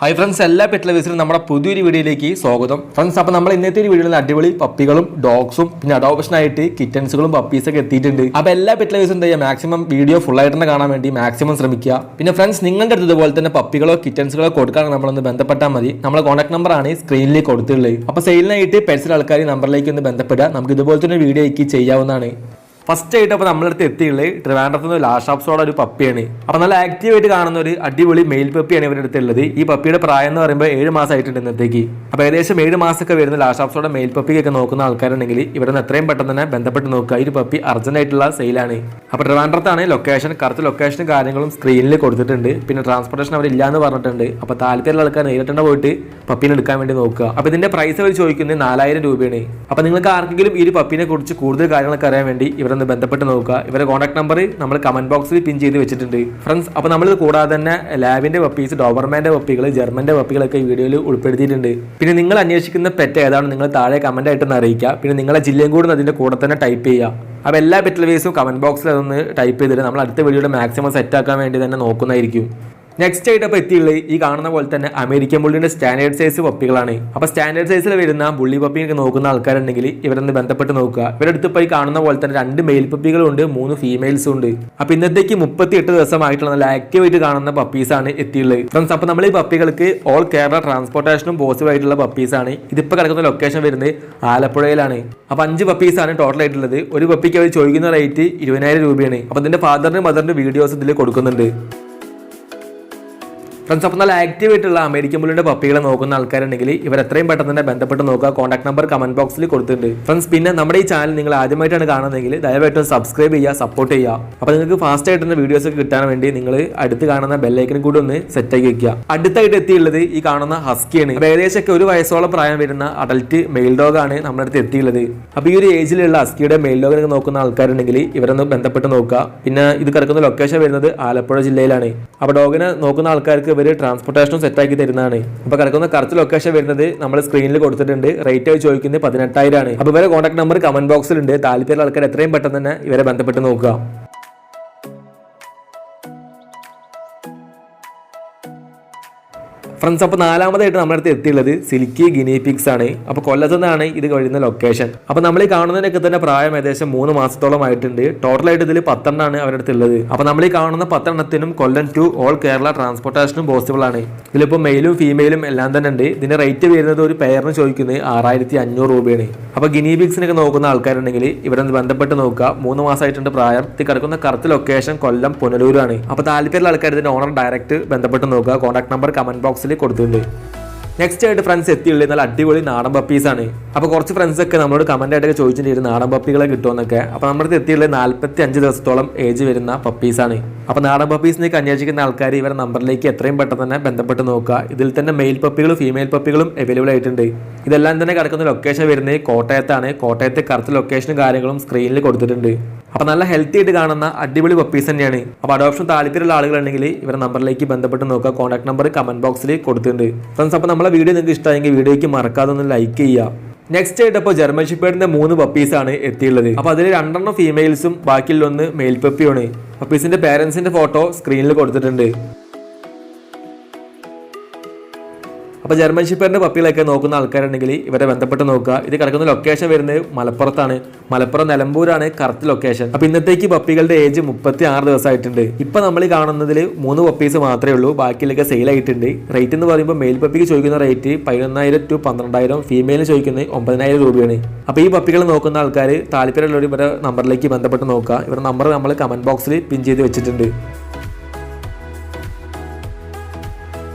Hi friends എല്ലാ pet ലവേഴ്സിനും നമ്മുടെ പുതിയൊരു വീഡിയോയിലേക്ക് സ്വാഗതം. ഫ്രണ്ട്സ് അപ്പോൾ നമ്മൾ ഇന്നത്തെ ഒരു വീഡിയോയിൽ അടിപൊളി പപ്പികളും ഡോഗ്സും പിന്നെ അഡോപ്ഷൻ ആയിട്ട് കിറ്റൻസുകളും പപ്പീസൊക്കെ എത്തിയിട്ടുണ്ട്. അപ്പോൾ എല്ലാ പെറ്റ് ലവേഴ്സും എന്താ മാക്സിമം വീഡിയോ ഫുൾ ആയിട്ട് തന്നെ കാണാൻ വേണ്ടി മാക്സിമം ശ്രമിക്കുക. പിന്നെ ഫ്രണ്ട്സ് നിങ്ങളുടെ അടുത്ത് ഇതുപോലെ തന്നെ പപ്പികളോ കിറ്റൻസുകളോ കൊടുക്കാൻ നമ്മളൊന്ന് ബന്ധപ്പെട്ടാൽ മതി. നമ്മളെ കോൺടാക്ട് നമ്പറാണ് സ്ക്രീനിൽ കൊടുത്തിട്ടുള്ളത്. അപ്പോൾ സെയിലിനായിട്ട് പെറ്റ്സിലെ ആൾക്കാർ നമ്പറിലേക്ക് ഒന്ന് ബന്ധപ്പെടുക. നമുക്ക് ഇതുപോലത്തെ ഒരു വീഡിയോ ആക്കി ചെയ്യാവുന്നതാണ്. ഫസ്റ്റ് ആയിട്ട് അപ്പോൾ നമ്മളടുത്ത് എത്തിയുള്ളത് ട്രിവാൻഡ്രത്ത് നിന്ന് ലാഷാപ്സോടെ ഒരു പപ്പിയാണ്. അപ്പോൾ നല്ല ആക്റ്റീവ് ആയിട്ട് കാണുന്ന ഒരു അടിപൊളി മെയിൽ പപ്പിയാണ് ഇവരുടെ അടുത്തുള്ളത്. ഈ പപ്പിയുടെ പ്രായം എന്ന് പറയുമ്പോൾ ഏഴ് മാസമായിട്ടുണ്ട് ഇന്നത്തേക്ക്. അപ്പോൾ ഏകദേശം ഏഴ് മാസമൊക്കെ വരുന്ന ലാഷാപ്സോടെ മെയിൽ പപ്പിക്കൊക്കെ നോക്കുന്ന ആൾക്കാരുണ്ടെങ്കിൽ ഇവിടെ നിന്ന് എത്രയും പെട്ടെന്ന് തന്നെ ബന്ധപ്പെട്ട് നോക്കുക. ഈ പപ്പി അർജന്റ് ആയിട്ടുള്ള സെയിലാണ് അപ്പോൾ ട്രിവാൻഡ്രത്താണ് ലൊക്കേഷൻ കറക്റ്റ് ലൊക്കേഷനും കാര്യങ്ങളും സ്ക്രീനിൽ കൊടുത്തിട്ടുണ്ട്. പിന്നെ ട്രാൻസ്പോർട്ടേഷൻ അവർ ഇല്ലാന്ന് പറഞ്ഞിട്ടുണ്ട്. അപ്പോൾ താല്പര്യമുള്ള ആൾക്കാർ നേരിട്ട് പോയിട്ട് പപ്പീനെ എടുക്കാൻ വേണ്ടി നോക്കുക. അപ്പോൾ ഇതിന്റെ പ്രൈസ് അവർ ചോദിക്കുന്നത് നാലായിരം രൂപയാണ്. അപ്പോൾ നിങ്ങൾക്ക് ആർക്കെങ്കിലും ഈ പപ്പിനെ കുറിച്ച് കൂടുതൽ കാര്യങ്ങളൊക്കെ അറിയാൻ വേണ്ടി ഇവരൊന്ന് ബന്ധപ്പെട്ട് നോക്കുക. ഇവരെ കോൺടാക്ട് നമ്പർ നമ്മൾ കമന്റ് ബോക്സിൽ പിൻ ചെയ്ത് വെച്ചിട്ടുണ്ട്. ഫ്രണ്ട്സ് അപ്പോൾ നമ്മൾ കൂടാതെ തന്നെ ലാബിന്റെ പപ്പീസ് ഡോബർമാന്റെ പപ്പികൾ പപ്പികളൊക്കെ ഈ വീഡിയോയിൽ ഉൾപ്പെടുത്തിയിട്ടുണ്ട്. പിന്നെ നിങ്ങൾ അന്വേഷിക്കുന്ന പെറ്റ് ഏതാണ് നിങ്ങൾ താഴെ കമന്റ് ആയിട്ടൊന്ന് അറിയിക്കുക. പിന്നെ നിങ്ങളെ ജില്ലയും കൂടെ അതിന്റെ കൂടെ തന്നെ ടൈപ്പ് ചെയ്യുക. അപ്പോൾ എല്ലാ പെറ്റ് ലവേഴ്സും കമന്റ് ബോക്സിൽ അതൊന്ന് ടൈപ്പ് ചെയ്തിട്ട് നമ്മൾ അടുത്ത വീഡിയോയുടെ മാക്സിമം സെറ്റ് ആക്കാൻ വേണ്ടി തന്നെ നോക്കുന്നതായിരിക്കും. നെക്സ്റ്റ് ആയിട്ട് അപ്പോൾ എത്തിയുള്ളത് ഈ കാണുന്ന പോലെ തന്നെ അമേരിക്കൻ ബുള്ളിന്റെ സ്റ്റാൻഡേർഡ് സൈസ് പപ്പികളാണ്. അപ്പോൾ സ്റ്റാൻഡേർഡ് സൈസിൽ വരുന്ന ബുള്ളി പപ്പിയൊക്കെ നോക്കുന്ന ആൾക്കാരുണ്ടെങ്കിൽ ഇവരൊന്ന് ബന്ധപ്പെട്ട് നോക്കുക. ഇവരുടെ അടുത്ത് ഇപ്പോൾ ഈ കാണുന്ന പോലെ തന്നെ രണ്ട് മെയിൽ പപ്പികളുണ്ട് മൂന്ന് ഫീമെയിൽസും ഉണ്ട്. അപ്പോൾ ഇന്നത്തേക്ക് മുപ്പത്തി എട്ട് ദിവസമായിട്ടുള്ള നല്ല ആക്റ്റീവ് ആയിട്ട് കാണുന്ന പപ്പീസാണ് എത്തിയുള്ളത്. ഫ്രണ്ട്സ് അപ്പോൾ നമ്മൾ ഈ പപ്പികൾക്ക് ഓൾ കേരള ട്രാൻസ്പോർട്ടേഷനും പോസിബിൾ ആയിട്ടുള്ള പപ്പീസാണ് ഇതിപ്പോൾ കിടക്കുന്ന ലൊക്കേഷൻ വരുന്നത് ആലപ്പുഴയിലാണ്. അപ്പോൾ അഞ്ച് പപ്പീസാണ് ടോട്ടൽ ആയിട്ടുള്ളത്. ഒരു പപ്പിക്ക് അവർ ചോദിക്കുന്ന റേറ്റ് ഇരുപതിനായിരം രൂപയാണ്. അപ്പോൾ ഇതിന്റെ ഫാദറിനും മദറിന്റെ വീഡിയോസ് ഇതിൽ കൊടുക്കുന്നുണ്ട്. ഫ്രണ്ട്സ് അപ്പോൾ നല്ല ആക്റ്റീവ് ആയിട്ടുള്ള അമേരിക്കൻ ബുള്ളിന്റെ പപ്പികളെ നോക്കുന്ന ആൾക്കാരുണ്ടെങ്കിൽ ഇവർ എത്രയും പെട്ടെന്ന് തന്നെ ബന്ധപ്പെട്ട് നോക്കുക. കോൺടാക്ട് നമ്പർ കമന്റ് ബോക്സിൽ കൊടുത്തിട്ടുണ്ട്. ഫ്രണ്ട്സ് പിന്നെ നമ്മുടെ ഈ ചാനൽ നിങ്ങൾ ആദ്യമായിട്ടാണ് കാണുന്നതെങ്കിൽ ദയവായിട്ടും സബ്സ്ക്രൈബ് ചെയ്യുക സപ്പോർട്ട് ചെയ്യുക. അപ്പോൾ നിങ്ങൾക്ക് ഫാസ്റ്റ് ആയിട്ട് വീഡിയോസ് ഒക്കെ കിട്ടാൻ വേണ്ടി നിങ്ങൾ അടുത്ത് കാണുന്ന ബെല്ലൈക്കനും കൂടി ഒന്ന് സെറ്റ് ആക്കി വെക്കുക. അടുത്തായിട്ട് എത്തിയുള്ളത് ഈ കാണുന്ന ഹസ്കിയാണ് ഏകദേശം ഒക്കെ ഒരു വയസ്സോളം പ്രായം വരുന്ന അഡൽറ്റ് മെയിൽ ഡോഗ് ആണ് നമ്മുടെ അടുത്ത് എത്തിയുള്ളത് അപ്പോൾ ഈ ഒരു ഏജിലുള്ള ഹസ്കിയുടെ മെയിൽ ഡോഗിനെ നോക്കുന്ന ആൾക്കാരുണ്ടെങ്കിൽ ഇവരൊന്ന് ബന്ധപ്പെട്ട് നോക്കുക. പിന്നെ ഇത് കിടക്കുന്ന ലൊക്കേഷൻ വരുന്നത് ആലപ്പുഴ ജില്ലയിലാണ്. അപ്പോൾ ഡോഗിനെ നോക്കുന്ന ആൾക്കാർക്ക് ഇവർ ട്രാൻസ്പോർട്ടേഷനും സെറ്റാക്കി തരുന്നതാണ്. അപ്പോൾ കിടക്കുന്ന കറച്ച് ലൊക്കേഷൻ വരുന്നത് നമ്മൾ സ്ക്രീനിൽ കൊടുത്തിട്ടുണ്ട്. റേറ്റ് ആയി ചോദിക്കുന്നത് പതിനെട്ടായിരമാണ് അപ്പോൾ ഇവരെ കോൺടാക്ട് നമ്പർ കമന്റ് ബോക്സിലുണ്ട് താല്പര്യമുള്ള ആൾക്കാർ എത്രയും പെട്ടെന്ന് തന്നെ ഇവരെ ബന്ധപ്പെട്ട് നോക്കുക. ഫ്രണ്ട്സ് അപ്പോൾ നാലാമതായിട്ട് നമ്മുടെ അടുത്ത് എത്തിയുള്ളത് സിൽക്കി ഗിനി പിക്സ് ആണ്. അപ്പോൾ കൊല്ലത്ത് നിന്നാണ് ഇത് കഴിയുന്ന ലൊക്കേഷൻ അപ്പോൾ നമ്മൾ ഈ കാണുന്നതിനൊക്കെ തന്നെ പ്രായം ഏകദേശം മൂന്ന് മാസത്തോളം ആയിട്ടുണ്ട്. ടോട്ടലായിട്ട് ഇതിൽ പത്തെണ്ണമാണ് അവരുടെ അടുത്തുള്ളത് അപ്പോൾ നമ്മൾ ഈ കാണുന്ന പത്തെണ്ണത്തിനും കൊല്ലം ടു ഓൾ കേരള ട്രാൻസ്പോർട്ടേഷനും പോസിബിൾ ആണ്. ഇതിലിപ്പോൾ മെയിലും ഫീമെയിലും എല്ലാം തന്നെ ഉണ്ട്. ഇതിന്റെ റേറ്റ് വരുന്നത് ഒരു പെയറിന് ചോദിക്കുന്നത് ആറായിരത്തി അഞ്ഞൂറ് രൂപയാണ്. അപ്പോൾ ഗിനി പിക്സിനൊക്കെ നോക്കുന്ന ആൾക്കാരുണ്ടെങ്കിൽ ഇവരെ ബന്ധപ്പെട്ട് നോക്കുക. മൂന്ന് മാസമായിട്ടുണ്ട് പ്രായം. കിടക്കുന്ന കറക്റ്റ് ലൊക്കേഷൻ കൊല്ലം പുനലൂരാണ്. അപ്പോൾ താല്പര്യമുള്ള ആൾക്കാർ ഇതിന്റെ ഓണർ ഡയറക്റ്റ് ബന്ധപ്പെട്ട് നോക്കുക. കോൺടാക്ട് നമ്പർ കമന്റ് ബോക്സിൽ കൊടുത്തിട്ടുണ്ട്. നെക്സ്റ്റ് ആയിട്ട് ഫ്രണ്ട്സ് എത്തിയുള്ളത് നല്ല അടിപൊളി നാടൻ പപ്പീസ് ആണ്. അപ്പോൾ കുറച്ച് ഫ്രണ്ട്സ് ഒക്കെ നമ്മളോട് കമന്റ് ആയിട്ടൊക്കെ ചോദിച്ചിട്ടുണ്ടായിരുന്നു നാടൻ പപ്പികളെ കിട്ടുമെന്നൊക്കെ അപ്പോൾ നമ്മുടെ എത്തിയുള്ളത് നാൽപ്പത്തി അഞ്ച് ദിവസത്തോളം ഏജ് വരുന്ന പപ്പീസ് ആണ്. അപ്പോൾ നാടൻ പപ്പീസിനൊക്കെ അന്വേഷിക്കുന്ന ആൾക്കാർ ഇവരുടെ നമ്പറിലേക്ക് എത്രയും പെട്ടെന്ന് തന്നെ ബന്ധപ്പെട്ട് നോക്കുക. ഇതിൽ തന്നെ മെയിൽ പപ്പികളും ഫീമെയിൽ പപ്പികളും അവൈലബിൾ ആയിട്ടുണ്ട്. ഇതെല്ലാം തന്നെ കിടക്കുന്ന ലൊക്കേഷൻ വരുന്നത് കോട്ടയത്താണ്. കോട്ടയത്തെ കറക്റ്റ് ലൊക്കേഷനും കാര്യങ്ങളും സ്ക്രീനിൽ കൊടുത്തിട്ടുണ്ട്. അപ്പോൾ നല്ല ഹെൽത്തി ആയിട്ട് കാണുന്ന അടിപൊളി പപ്പീസ് തന്നെയാണ്. അപ്പോൾ അഡോപ്ഷൻ താല്പര്യമുള്ള ആളുകളുണ്ടെങ്കിൽ ഇവരുടെ നമ്പറിലേക്ക് ബന്ധപ്പെട്ട് നോക്കുക. കോൺടാക്ട് നമ്പർ കമന്റ് ബോക്സിൽ കൊടുത്തിട്ടുണ്ട്. ഫ്രണ്ട്സ് അപ്പോൾ നമ്മളെ വീഡിയോ നിങ്ങൾക്ക് ഇഷ്ടമായെങ്കിൽ വീഡിയോയ്ക്ക് മറക്കാതെ ഒന്ന് ലൈക്ക് ചെയ്യുക. നെക്സ്റ്റ് ആയിട്ട് അപ്പോൾ ജർമ്മൻ ഷിപ്പേഡിന്റെ മൂന്ന് പപ്പീസാണ് എത്തിയുള്ളത്. അപ്പോൾ അതിൽ രണ്ടെണ്ണം ഫീമെയിൽസും ബാക്കിയുള്ള ഒന്ന് മെയിൽ പപ്പിയാണ് പപ്പീസിന്റെ പേരൻസിന്റെ ഫോട്ടോ സ്ക്രീനിൽ കൊടുത്തിട്ടുണ്ട്. അപ്പോൾ ജർമ്മൻ ഷിപ്പറിന്റെ പപ്പികളൊക്കെ നോക്കുന്ന ആൾക്കാരുണ്ടെങ്കിൽ ഇവരെ ബന്ധപ്പെട്ട് നോക്കുക. ഇത് കിടക്കുന്ന ലൊക്കേഷൻ വരുന്നത് മലപ്പുറത്താണ്. മലപ്പുറം നിലമ്പൂരാണ് കറക്റ്റ് ലൊക്കേഷൻ അപ്പോൾ ഇന്നത്തേക്ക് പപ്പികളുടെ ഏജ് മുപ്പത്തി ആറ് ദിവസമായിട്ടുണ്ട്. ഇപ്പോൾ നമ്മൾ കാണുന്നതിൽ മൂന്ന് പപ്പീസ് മാത്രമേ ഉള്ളൂ. ബാക്കിയിലൊക്കെ സെയിൽ ആയിട്ടുണ്ട്. റേറ്റ് എന്ന് പറയുമ്പോൾ മെയിൽ പപ്പിക്ക് ചോദിക്കുന്ന റേറ്റ് പതിനൊന്നായിരം ടു പന്ത്രണ്ടായിരം. ഫീമെയിൽ ചോദിക്കുന്നത് ഒമ്പതിനായിരം രൂപയാണ്. അപ്പോൾ ഈ പപ്പികൾ നോക്കുന്ന ആൾക്കാർ താല്പര്യമുള്ളവർ ഇവരുടെ നമ്പറിലേക്ക് ബന്ധപ്പെട്ട് നോക്കുക. ഇവരുടെ നമ്പർ നമ്മൾ കമന്റ് ബോക്സിൽ പിൻ ചെയ്ത് വെച്ചിട്ടുണ്ട്.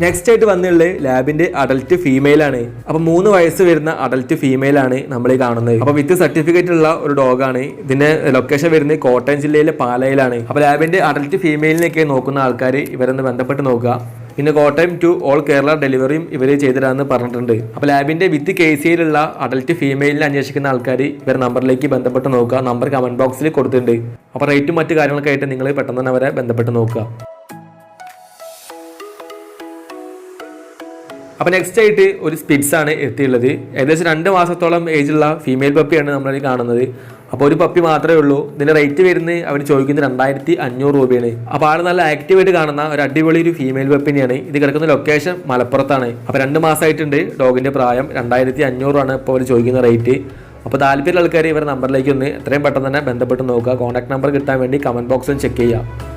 നെക്സ്റ്റ് ആയിട്ട് വന്നുള്ളത് ലാബിന്റെ അഡൽറ്റ് ഫീമെയിൽ ആണ്. അപ്പൊ മൂന്ന് വയസ്സ് വരുന്ന അഡൽറ്റ് ഫീമെയിൽ ആണ് നമ്മൾ കാണുന്നത്. അപ്പൊ വിത്ത് സർട്ടിഫിക്കറ്റ് ഉള്ള ഒരു ഡോഗാണ് ഇതിന്റെ ലൊക്കേഷൻ വരുന്നത് കോട്ടയം ജില്ലയിലെ പാലയിലാണ്. അപ്പൊ ലാബിന്റെ അഡൽറ്റ് ഫീമെയിലിനൊക്കെ നോക്കുന്ന ആൾക്കാർ ഇവരൊന്ന് ബന്ധപ്പെട്ട് നോക്കുക. പിന്നെ കോട്ടയം ടു ഓൾ കേരള ഡെലിവറിയും ഇവർ ചെയ്തിടാന്ന് പറഞ്ഞിട്ടുണ്ട്. അപ്പോൾ ലാബിന്റെ വിത്ത് കെ സിയിലുള്ള അഡൽറ്റ് ഫീമെയിലിനെ അന്വേഷിക്കുന്ന ആൾക്കാർ ഇവർ നമ്പറിലേക്ക് ബന്ധപ്പെട്ട് നോക്കുക. നമ്പർ കമന്റ് ബോക്സിൽ കൊടുത്തിട്ടുണ്ട്. അപ്പോൾ റേറ്റും മറ്റു കാര്യങ്ങളൊക്കെ ആയിട്ട് നിങ്ങൾ പെട്ടെന്ന് തന്നെ അവരെ ബന്ധപ്പെട്ട് നോക്കുക. അപ്പോൾ നെക്സ്റ്റ് ആയിട്ട് ഒരു സ്പിറ്റ്സ് ആണ് എത്തിയുള്ളത്. ഏകദേശം രണ്ട് മാസത്തോളം ഏജുള്ള ഫീമെയിൽ പപ്പിയാണ് നമ്മൾ കാണുന്നത്. അപ്പോൾ ഒരു പപ്പി മാത്രമേ ഉള്ളൂ. ഇതിന്റെ റേറ്റ് വരുന്നത് അവർ ചോദിക്കുന്നത് രണ്ടായിരത്തി അഞ്ഞൂറ് രൂപയാണ്. അപ്പോൾ ആൾ നല്ല ആക്റ്റീവായിട്ട് കാണുന്ന ഒരു അടിപൊളി ഒരു ഫീമെയിൽ പപ്പിനെയാണ് ഇത് കിടക്കുന്ന ലൊക്കേഷൻ മലപ്പുറത്താണ്. അപ്പോൾ രണ്ട് മാസമായിട്ടുണ്ട് ഡോഗിന്റെ പ്രായം രണ്ടായിരത്തി അഞ്ഞൂറാണ് ഇപ്പോൾ അവർ ചോദിക്കുന്ന റേറ്റ് അപ്പോൾ താല്പര്യമുള്ള ആൾക്കാർ ഇവരുടെ നമ്പറിലേക്ക് ഒന്ന് എത്രയും പെട്ടെന്ന് തന്നെ ബന്ധപ്പെട്ട് നോക്കുക. കോൺടാക്ട് നമ്പർ കിട്ടാൻ വേണ്ടി കമന്റ് ബോക്സിൽ ചെക്ക് ചെയ്യുക.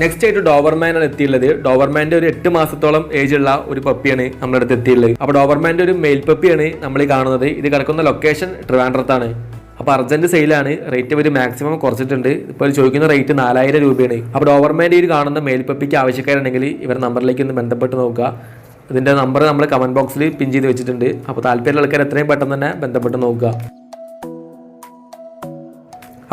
നെക്സ്റ്റ് ആയിട്ട് ഡോവർമാനാണ് എത്തിയുള്ളത്. ഡോവർമാന്റെ ഒരു എട്ട് മാസത്തോളം ഏജ് ഉള്ള ഒരു പപ്പിയാണ് നമ്മുടെ അടുത്ത് എത്തിയുള്ളത്. അപ്പോൾ ഡോവർമാന്റെ ഒരു മെയിൽ പപ്പിയാണ് നമ്മൾ ഈ കാണുന്നത്. ഇത് കിടക്കുന്ന ലൊക്കേഷൻ ട്രിവാൻഡ്രത്താണ് അപ്പോൾ അർജന്റ് സെയിലാണ് റേറ്റ് ഒരു മാക്സിമം കുറച്ചിട്ടുണ്ട്. ഇപ്പോൾ ചോദിക്കുന്ന റേറ്റ് നാലായിരം രൂപയാണ്. അപ്പോൾ ഡോവർമാന്റെ ഈ കാണുന്ന മെയിൽ പപ്പിക്ക് ആവശ്യക്കാരുണ്ടെങ്കിൽ ഇവർ നമ്പറിലേക്ക് ഒന്ന് ബന്ധപ്പെട്ട് നോക്കുക. ഇതിന്റെ നമ്പർ നമ്മൾ കമന്റ് ബോക്സിൽ പിൻ ചെയ്ത് വെച്ചിട്ടുണ്ട്. അപ്പോൾ താല്പര്യമുള്ള ആൾക്കാർ എത്രയും പെട്ടെന്ന് തന്നെ ബന്ധപ്പെട്ട് നോക്കുക.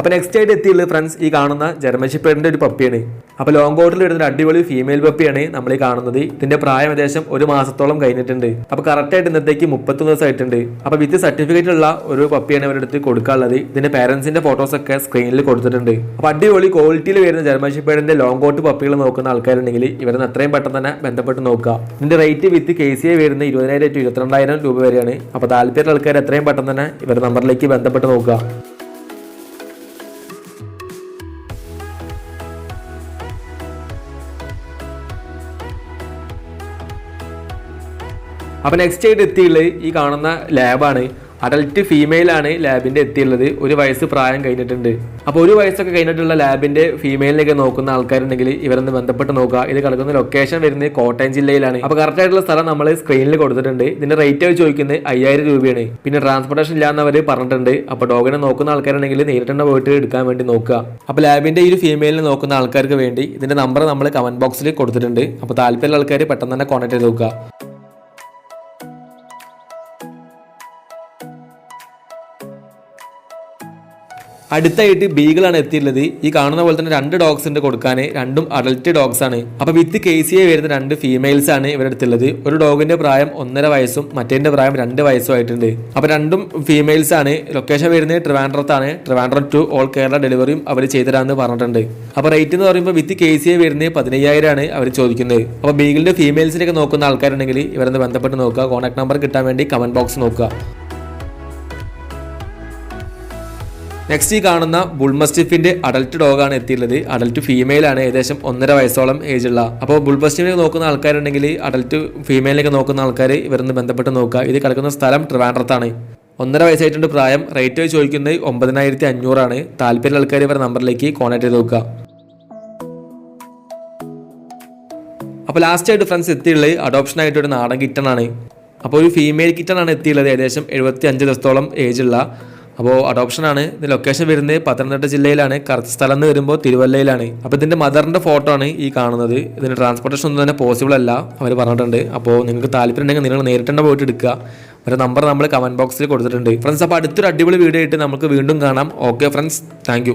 അപ്പൊ നെക്സ്റ്റ് ആയിട്ട് എത്തിയുള്ളത് ഫ്രണ്ട്സ് ഈ കാണുന്ന ജർമ്മൻ ഒരു പപ്പിയാണ് അപ്പൊ ലോങ് കോട്ടിൽ വരുന്ന അടിപൊളി ഫീമെയിൽ പപ്പിയാണ് നമ്മൾ ഈ കാണുന്നത്. ഇതിന്റെ പ്രായം ഏകദേശം ഒരു മാസത്തോളം കഴിഞ്ഞിട്ടുണ്ട്. അപ്പൊ കറക്റ്റ് ആയിട്ട് ഇന്നത്തേക്ക് മുപ്പത്തൊന്ന് ദിവസമായിട്ടുണ്ട്. അപ്പൊ വിത്ത് സർട്ടിഫിക്കറ്റ് ഉള്ള ഒരു പപ്പിയാണ് ഇവരുടെ അടുത്ത് കൊടുക്കാനുള്ളത്. പാരന്റ്സിന്റെ ഫോട്ടോസ് ഒക്കെ സ്ക്രീനിൽ കൊടുത്തിട്ടുണ്ട്. അപ്പൊ അടിപൊളി ക്വാളിറ്റിയിൽ വരുന്ന ജർമ്മൻ ലോങ് കോട്ട് പപ്പികൾ നോക്കുന്ന ആൾക്കാരുണ്ടെങ്കിൽ ഇവരെന്ന് അത്രയും പെട്ടെന്ന് തന്നെ ബന്ധപ്പെട്ട് നോക്കുക. ഇതിന്റെ rate with K C I വരുന്ന ഇരുപതിനായിരം ടു ഇരുപത്തിരണ്ടായിരം രൂപ വരെയാണ്. അപ്പൊ താല്പര്യമുള്ള ആൾക്കാർ എത്രയും പെട്ടെന്ന് തന്നെ ഇവരുടെ നമ്പറിലേക്ക് ബന്ധപ്പെട്ട് നോക്കുക. അപ്പോൾ നെക്സ്റ്റ് ആയിട്ട് എത്തിയുള്ളത് ഈ കാണുന്ന ലാബാണ് അഡൽട്ട് ഫീമെയിലാണ് ലാബിന്റെ എത്തിയുള്ളത്. ഒരു വയസ്സ് പ്രായം കഴിഞ്ഞിട്ടുണ്ട്. അപ്പോൾ ഒരു വയസ്സൊക്കെ കഴിഞ്ഞിട്ടുള്ള ലാബിന്റെ ഫീമെയിലിനൊക്കെ നോക്കുന്ന ആൾക്കാരുണ്ടെങ്കിൽ ഇവരൊന്ന് ബന്ധപ്പെട്ട് നോക്കുക. ഇത് കിടക്കുന്ന ലൊക്കേഷൻ വരുന്നത് കോട്ടയം ജില്ലയിലാണ്. അപ്പോൾ കറക്റ്റ് ആയിട്ടുള്ള സ്ഥലം നമ്മൾ സ്ക്രീനിൽ കൊടുത്തിട്ടുണ്ട്. ഇതിന്റെ റേറ്റ് ആയി ചോദിക്കുന്നത് അയ്യായിരം രൂപയാണ്. പിന്നെ ട്രാൻസ്പോർട്ടേഷൻ ഇല്ലാന്നവർ പറഞ്ഞിട്ടുണ്ട്. അപ്പോൾ ഡോഗിനെ നോക്കുന്ന ആൾക്കാരുണ്ടെങ്കിൽ നേരിട്ട് തന്നെ പോയിട്ട് എടുക്കാൻ വേണ്ടി നോക്കുക. അപ്പോൾ ലാബിന്റെ ഈ ഒരു ഫീമെയിലിനെ നോക്കുന്ന ആൾക്കാർക്ക് വേണ്ടി ഇതിന്റെ നമ്പർ നമ്മൾ കമന്റ് ബോക്സിൽ കൊടുത്തിട്ടുണ്ട്. അപ്പോൾ താല്പര്യമുള്ള ആൾക്കാർ പെട്ടെന്ന് തന്നെ കോൺടാക്ട് ചെയ്ത് നോക്കുക. അടുത്തായിട്ട് ബീഗിളാണ് എത്തിയിട്ടുള്ളത്. ഈ കാണുന്ന പോലെ തന്നെ രണ്ട് ഡോഗ്സ് ഉണ്ട് കൊടുക്കാൻ രണ്ടും അഡൾട്ട് ഡോഗ്സ് ആണ്. അപ്പൊ വിത്ത് കെ സി ഐ വരുന്ന രണ്ട് ഫീമെയിൽസ് ആണ് ഇവരുടെ അടുത്തുള്ളത്. ഒരു ഡോഗിന്റെ പ്രായം ഒന്നര വയസ്സും മറ്റേന്റെ പ്രായം രണ്ട് വയസ്സും ആയിട്ടുണ്ട്. അപ്പൊ രണ്ടും ഫീമെയിൽസ് ആണ്. ലൊക്കേഷൻ വരുന്നത് ട്രിവാൻഡ്രത്താണ് ട്രിവാൻഡ്രം ടു ഓൾ കേരള ഡെലിവറിയും അവർ ചെയ്തരാന്ന് പറഞ്ഞിട്ടുണ്ട്. അപ്പൊ റേറ്റ് എന്ന് പറയുമ്പോൾ വിത്ത് കെ സി ഐ വരുന്നത് പതിനയ്യായിരം ആണ് അവർ ചോദിക്കുന്നത്. അപ്പൊ ബീഗിളിന്റെ ഫീമെയിൽസിനൊക്കെ നോക്കുന്ന ആൾക്കാരുണ്ടെങ്കിൽ ഇവരെന്ന് ബന്ധപ്പെട്ട് നോക്കുക. കോൺടാക്ട് നമ്പർ കിട്ടാൻ വേണ്ടി കമന്റ് ബോക്സ് നോക്കുക. നെക്സ്റ്റ് ഈ കാണുന്ന ബുൾമസ്റ്റിഫിന്റെ അഡൽട്ട് ഡോഗാണ് എത്തിയുള്ളത് അഡൽട്ട് ഫീമെയിൽ ആണ് ഏകദേശം ഒന്നര വയസ്സോളം ഏജ് ഉള്ള. അപ്പോൾ ബുൾമസ്റ്റിഫിനെ നോക്കുന്ന ആൾക്കാരുണ്ടെങ്കിൽ അഡൽട്ട് ഫീമെയിലേക്ക് നോക്കുന്ന ആൾക്കാർ ഇവരൊന്ന് ബന്ധപ്പെട്ട് നോക്കുക. ഇത് കിടക്കുന്ന സ്ഥലം ട്രിവാൻഡ്രത്താണ്. ഒന്നര വയസ്സായിട്ടുണ്ട് പ്രായം. റേറ്റ് ചോദിക്കുന്നത് ഒമ്പതിനായിരത്തി അഞ്ഞൂറാണ് താല്പര്യം ആൾക്കാർ ഇവരുടെ നമ്പറിലേക്ക് കോൺടാക്ട് ചെയ്ത് നോക്കുക. അപ്പോൾ ലാസ്റ്റ് ആയിട്ട് ഫ്രണ്ട്സ് എത്തിയുള്ളത് അഡോപ്ഷൻ ആയിട്ട് ഒരു നാടൻ കിറ്റണാണ് അപ്പോൾ ഒരു ഫീമെയിൽ കിറ്റണാണ് എത്തിയുള്ളത് ഏകദേശം എഴുപത്തി അഞ്ച് ദിവസത്തോളം ഉള്ള. അപ്പോൾ അഡോപ്ഷനാണ് ഇത് ലൊക്കേഷൻ വരുന്നത് പത്തനംതിട്ട ജില്ലയിലാണ്. കറക്റ്റ് സ്ഥലം എന്ന് വരുമ്പോൾ തിരുവല്ലയിലാണ്. അപ്പോൾ ഇതിന്റെ മദറിന്റെ ഫോട്ടോ ആണ് ഈ കാണുന്നത്. ഇതിന് ട്രാൻസ്പോർട്ടേഷൻ ഒന്നും തന്നെ പോസിബിൾ അല്ല അവർ പറഞ്ഞിട്ടുണ്ട്. അപ്പോൾ നിങ്ങൾക്ക് താല്പര്യം ഉണ്ടെങ്കിൽ നിങ്ങൾ നേരിട്ട് തന്നെ പോയിട്ട് എടുക്കുക. ഒരു നമ്പർ നമ്മൾ കമന്റ് ബോക്സിൽ കൊടുത്തിട്ടുണ്ട്. ഫ്രണ്ട്സ് അപ്പോൾ അടുത്തൊരു അടിപൊളി വീഡിയോ ആയിട്ട് നമുക്ക് വീണ്ടും കാണാം. Okay friends thank